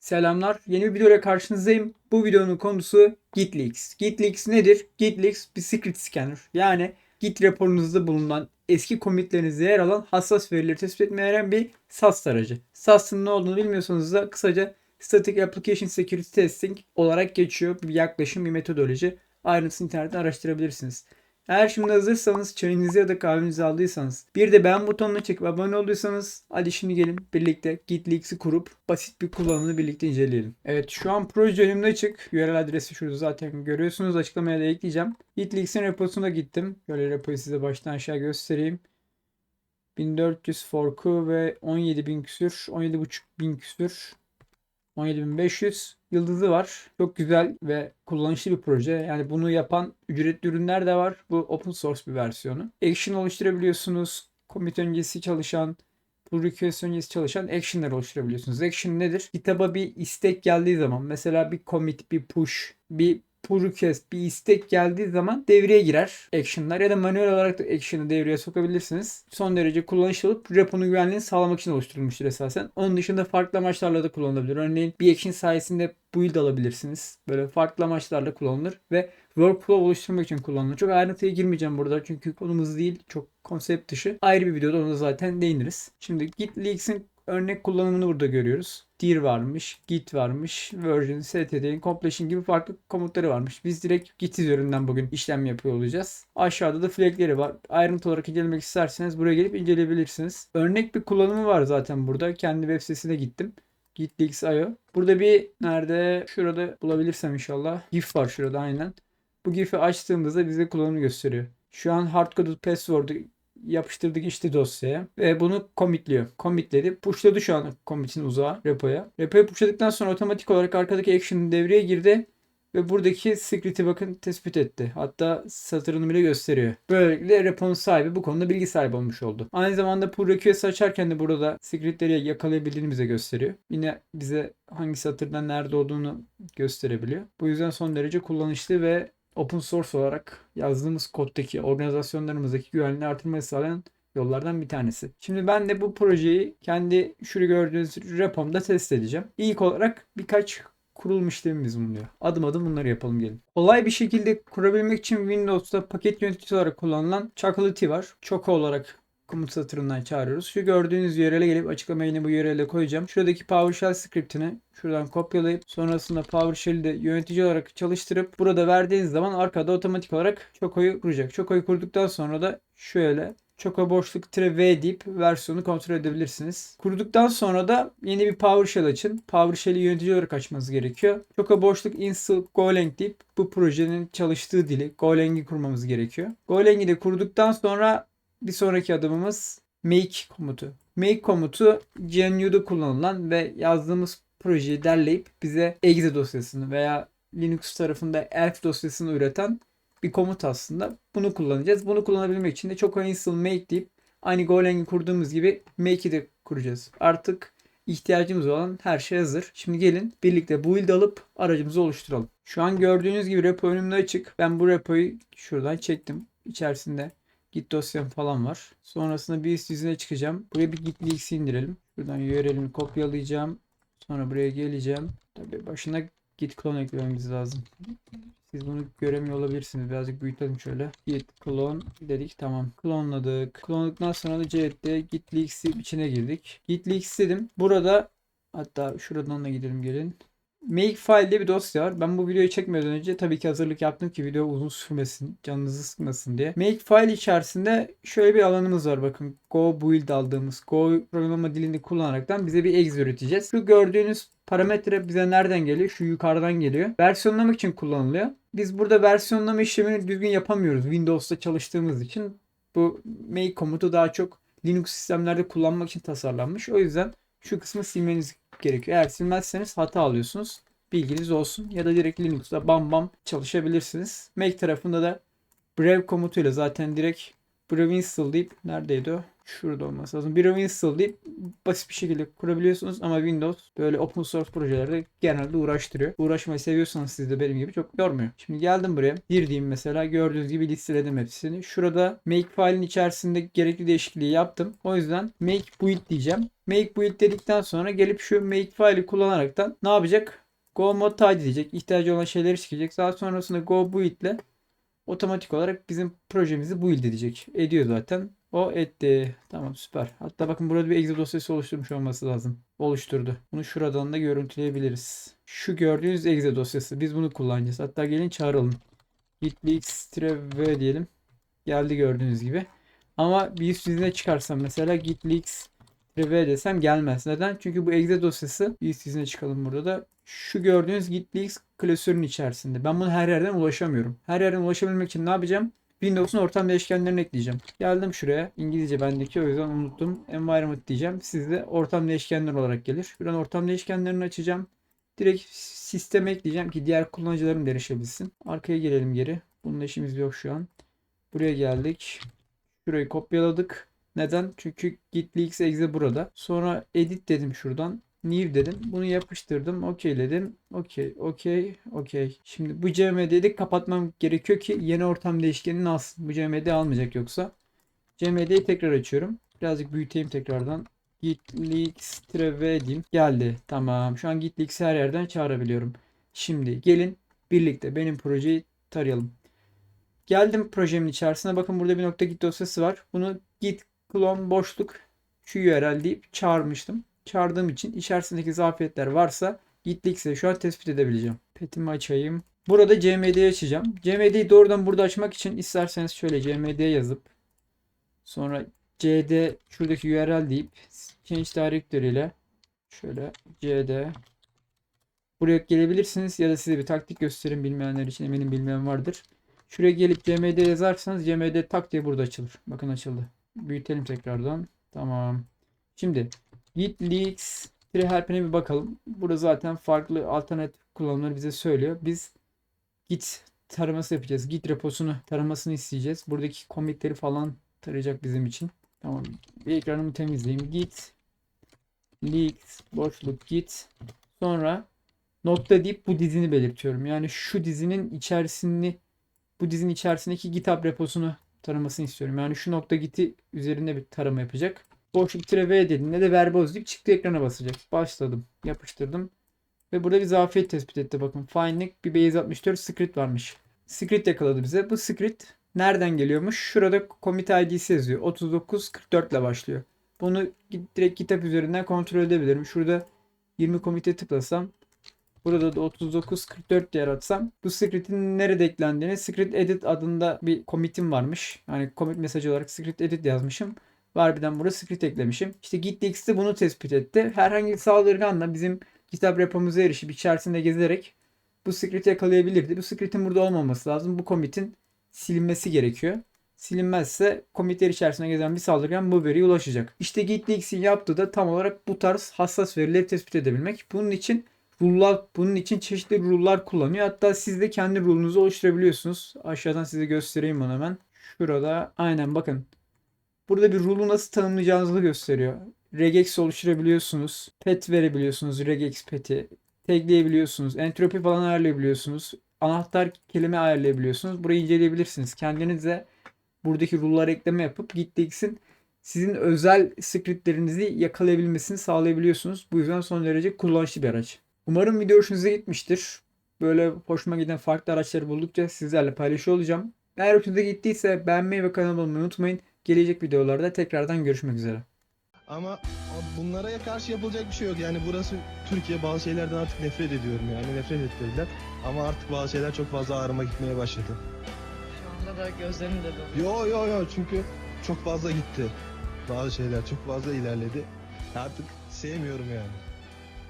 Selamlar. Yeni bir videoyla karşınızdayım. Bu videonun konusu GitLeaks. GitLeaks nedir? GitLeaks bir secret scanner. Yani Git raporunuzda bulunan eski commitlerinizde yer alan hassas verileri tespit etmeye bir SAS aracı. SAS'ın ne olduğunu bilmiyorsanız da kısaca Static Application Security Testing olarak geçiyor. Bir yaklaşım, bir metodoloji. Ayrıntısını internetten araştırabilirsiniz. Eğer şimdi hazırsanız, çayınızı ya da kahvenizi aldıysanız, bir de beğen butonuna çekip abone olduysanız hadi şimdi gelin birlikte GitLeaks'i kurup basit bir kullanımını birlikte inceleyelim. Evet şu an proje önümde açık. URL adresi şurada zaten görüyorsunuz. Açıklamaya da ekleyeceğim. GitLeaks'in reposuna gittim. Böyle repoyu size baştan aşağı göstereyim. 1400 forku ve 17.000 küsür, 17.500 küsür 17500 yıldızı var. Çok güzel ve kullanışlı bir proje. Yani bunu yapan ücretli ürünler de var. Bu open source bir versiyonu. Action oluşturabiliyorsunuz. Commit öncesi çalışan, pull request öncesi çalışan action'lar oluşturabiliyorsunuz. Action nedir? Kitaba bir istek geldiği zaman mesela bir commit, bir push, bir pull request, bir istek geldiği zaman devreye girer action'lar ya da manuel olarak da action'ı devreye sokabilirsiniz. Son derece kullanışlı olup reponun güvenliğini sağlamak için oluşturulmuştur esasen. Onun dışında farklı amaçlarla da kullanılabilir. Örneğin bir action sayesinde build alabilirsiniz. Böyle farklı amaçlarla kullanılır ve workflow oluşturmak için kullanılır. Çok ayrıntıya girmeyeceğim burada çünkü konumuz değil. Çok konsept dışı. Ayrı bir videoda ona zaten değiniriz. Şimdi Git Leaks'in örnek kullanımını burada görüyoruz. dir varmış, git varmış, version, std, completion gibi farklı komutları varmış. Biz direkt git üzerinden bugün işlem yapıyor olacağız. Aşağıda da flagleri var. Ayrıntı olarak incelemek isterseniz buraya gelip inceleyebilirsiniz. Örnek bir kullanımı var zaten burada. Kendi web sitesine gittim. Gitleaks.io. Burada bir nerede şurada bulabilirsem inşallah. GIF var şurada aynen. Bu GIF'i açtığımızda bize kullanımı gösteriyor. Şu an hardcoded password'u yapıştırdık işte dosyaya ve bunu commitliyor. Commitledi. Pushladı şu an commit'in uzağa repoya. Repoya pushladıktan sonra otomatik olarak arkadaki action devreye girdi ve buradaki secret'i bakın tespit etti. Hatta satırını bile gösteriyor. Böylelikle reponun sahibi bu konuda bilgi sahibi olmuş oldu. Aynı zamanda pull request açarken de burada secret'leri yakalayabildiğini bize gösteriyor. Yine bize hangi satırdan nerede olduğunu gösterebiliyor. Bu yüzden son derece kullanışlı ve open source olarak yazdığımız koddaki organizasyonlarımızdaki güvenliği artırmayı sağlayan yollardan bir tanesi. Şimdi ben de bu projeyi kendi şurada gördüğünüz repomda test edeceğim. İlk olarak birkaç kurulum işlemimiz bulunuyor. Adım adım bunları yapalım gelin. Kolay bir şekilde kurabilmek için Windows'ta paket yöneticisi olarak kullanılan Chocolatey var. Choco olarak komut satırından çağırıyoruz. Şu gördüğünüz URL'e gelip açıklamaya yine bu URL'e koyacağım. Şuradaki PowerShell scriptini şuradan kopyalayıp sonrasında PowerShell'i de yönetici olarak çalıştırıp burada verdiğiniz zaman arkada otomatik olarak Choco'yu kuracak. Choco'yu kurduktan sonra da şöyle Choco boşluk tire V deyip versiyonu kontrol edebilirsiniz. Kurduktan sonra da yeni bir PowerShell açın. PowerShell'i yönetici olarak açmanız gerekiyor. Choco boşluk install Golang deyip bu projenin çalıştığı dili Golang'i kurmamız gerekiyor. Golang'i de kurduktan sonra bir sonraki adımımız make komutu. Make komutu GNU'da kullanılan ve yazdığımız projeyi derleyip bize exe dosyasını veya Linux tarafında elf dosyasını üreten bir komut aslında. Bunu kullanacağız. Bunu kullanabilmek için de çok install make deyip aynı Golang'i kurduğumuz gibi make'i de kuracağız. Artık ihtiyacımız olan her şey hazır. Şimdi gelin birlikte build alıp aracımızı oluşturalım. Şu an gördüğünüz gibi repo önümde açık. Ben bu repoyu şuradan çektim. İçerisinde Git dosyam falan var. Sonrasında bir üst yüzüne çıkacağım. Buraya bir git links'i indirelim. Buradan URL'ini kopyalayacağım. Sonra buraya geleceğim. Tabii başına git clone eklememiz lazım. Siz bunu göremiyor olabilirsiniz. Birazcık büyütelim şöyle. Git clone dedik. Tamam. Klonladık. Klonladıktan sonra da chat'te git links'i içine girdik. Git links dedim. Burada hatta şuradan da gidelim gelin. Make file diye bir dosya var. Ben bu videoyu çekmeden önce tabii ki hazırlık yaptım ki video uzun sürmesin, canınızı sıkmasın diye. Make file içerisinde şöyle bir alanımız var bakın. Go build aldığımız Go programlama dilini kullanaraktan bize bir exe üreteceğiz. Şu gördüğünüz parametre bize nereden geliyor? Şu yukarıdan geliyor. Versiyonlamak için kullanılıyor. Biz burada versiyonlama işlemini düzgün yapamıyoruz. Windows'ta çalıştığımız için bu make komutu daha çok Linux sistemlerde kullanmak için tasarlanmış. O yüzden şu kısmı silmeniz gerekiyor. Eğer silmezseniz hata alıyorsunuz. Bilginiz olsun. Ya da direkt Linux'ta bam bam çalışabilirsiniz. Make tarafında da Brave komutuyla zaten direkt Brave install deyip neredeydi o? Şurada olması lazım. Brave install deyip basit bir şekilde kurabiliyorsunuz ama Windows böyle open source projelerde genelde uğraştırıyor. Uğraşmayı seviyorsanız siz de benim gibi çok yormuyor. Şimdi geldim buraya. Girdiğim mesela gördüğünüz gibi listeledim hepsini. Şurada make file'in içerisinde gerekli değişikliği yaptım. O yüzden make build diyeceğim. Make build dedikten sonra gelip şu make file'i kullanaraktan ne yapacak? Go mod tayt edecek. İhtiyacı olan şeyleri çıkacak. Daha sonrasında go build ile otomatik olarak bizim projemizi build edecek. Ediyor zaten. O etti. Tamam süper. Hatta bakın burada bir exe dosyası oluşturmuş olması lazım. Oluşturdu. Bunu şuradan da görüntüleyebiliriz. Şu gördüğünüz exe dosyası. Biz bunu kullanacağız. Hatta gelin çağıralım. git-v diyelim. Geldi gördüğünüz gibi. Ama bir üst yüzüne çıkarsam mesela git-v desem gelmez. Neden? Çünkü bu exe dosyası yüzüne çıkalım burada da. Şu gördüğünüz git-lx klasörün içerisinde. Ben bunu her yerden ulaşamıyorum. Her yerden ulaşabilmek için ne yapacağım? Windows'un ortam değişkenlerini ekleyeceğim. Geldim şuraya. İngilizce bendeki o yüzden unuttum. Environment diyeceğim. Sizde ortam değişkenler olarak gelir. Şuradan ortam değişkenlerini açacağım. Direkt sisteme ekleyeceğim ki diğer kullanıcılarım da erişebilsin. Arkaya gelelim geri. Bununla işimiz yok şu an. Buraya geldik. Şurayı kopyaladık. Neden? Çünkü git.lx exe burada. Sonra edit dedim şuradan. New dedim. Bunu yapıştırdım. Okeyledim. Okey, okey, okey. Şimdi bu cmd'yi de kapatmam gerekiyor ki yeni ortam değişkenini alsın. Bu cmd almayacak yoksa. cmd'yi tekrar açıyorum. Birazcık büyüteyim tekrardan. Git.lx v diyeyim. Geldi. Tamam. Şu an git.lx'i her yerden çağırabiliyorum. Şimdi gelin birlikte benim projeyi tarayalım. Geldim projemin içerisine. Bakın burada bir nokta git dosyası var. Bunu git clone boşluk şu URL deyip çağırmıştım. Çağırdığım için içerisindeki zafiyetler varsa git.lx'e şu an tespit edebileceğim. Petimi açayım. Burada cmd'yi açacağım. cmd'yi doğrudan burada açmak için isterseniz şöyle cmd yazıp sonra cd şuradaki URL deyip change directory ile şöyle cd buraya gelebilirsiniz ya da size bir taktik göstereyim bilmeyenler için eminim bilmeyen vardır. Şuraya gelip cmd yazarsanız cmd tak diye burada açılır. Bakın açıldı. Büyütelim tekrardan. Tamam. Şimdi git leaks help'ine bir bakalım. Burada zaten farklı alternatif kullanımları bize söylüyor. Biz git taraması yapacağız. Git reposunu taramasını isteyeceğiz. Buradaki commitleri falan tarayacak bizim için. Tamam. Bir ekranımı temizleyeyim. Git leaks boşluk git. Sonra nokta deyip bu dizini belirtiyorum. Yani şu dizinin içerisini bu dizinin içerisindeki GitHub reposunu taramasını istiyorum. Yani şu nokta giti üzerinde bir tarama yapacak. Boşluk tire V dediğinde de verboz deyip çıktı ekrana basacak. Başladım. Yapıştırdım. Ve burada bir zafiyet tespit etti. Bakın finding bir base64 script varmış. Script yakaladı bize. Bu script nereden geliyormuş? Şurada commit id'si yazıyor. 3944 ile başlıyor. Bunu direkt GitHub üzerinden kontrol edebilirim. Şurada 20 commit'e tıklasam Burada da 3944 diye aratsam bu script'in nerede eklendiğini script edit adında bir commit'im varmış. Yani commit mesajı olarak script edit yazmışım. Harbiden burada script eklemişim. İşte GitLex'te bunu tespit etti. Herhangi bir saldırganla bizim GitHub repomuza erişip içerisinde gezerek bu script'i yakalayabilirdi. Bu script'in burada olmaması lazım. Bu commit'in silinmesi gerekiyor. Silinmezse commitler içerisinde gezen bir saldırgan bu veriye ulaşacak. İşte GitLex'in yaptığı da tam olarak bu tarz hassas verileri tespit edebilmek. Bunun için rule'lar bunun için çeşitli rule'lar kullanıyor. Hatta siz de kendi rule'unuzu oluşturabiliyorsunuz. Aşağıdan size göstereyim onu hemen. Şurada aynen bakın. Burada bir rule'u nasıl tanımlayacağınızı gösteriyor. Regex oluşturabiliyorsunuz. Pet verebiliyorsunuz. Regex pet'i. Tagleyebiliyorsunuz. Entropi falan ayarlayabiliyorsunuz. Anahtar kelime ayarlayabiliyorsunuz. Burayı inceleyebilirsiniz. Kendinize buradaki rule'lar ekleme yapıp GitLex'in sizin özel scriptlerinizi yakalayabilmesini sağlayabiliyorsunuz. Bu yüzden son derece kullanışlı bir araç. Umarım video hoşunuza gitmiştir. Böyle hoşuma giden farklı araçları buldukça sizlerle paylaşıyor olacağım. Eğer hoşunuza gittiyse beğenmeyi ve kanalıma olmayı unutmayın. Gelecek videolarda tekrardan görüşmek üzere. Ama bunlara karşı yapılacak bir şey yok. Yani burası Türkiye bazı şeylerden artık nefret ediyorum yani nefret ettirdiler. Ama artık bazı şeyler çok fazla ağrıma gitmeye başladı. Şu anda da gözlerim de dolu. Yo yo yo çünkü çok fazla gitti. Bazı şeyler çok fazla ilerledi. Artık sevmiyorum yani.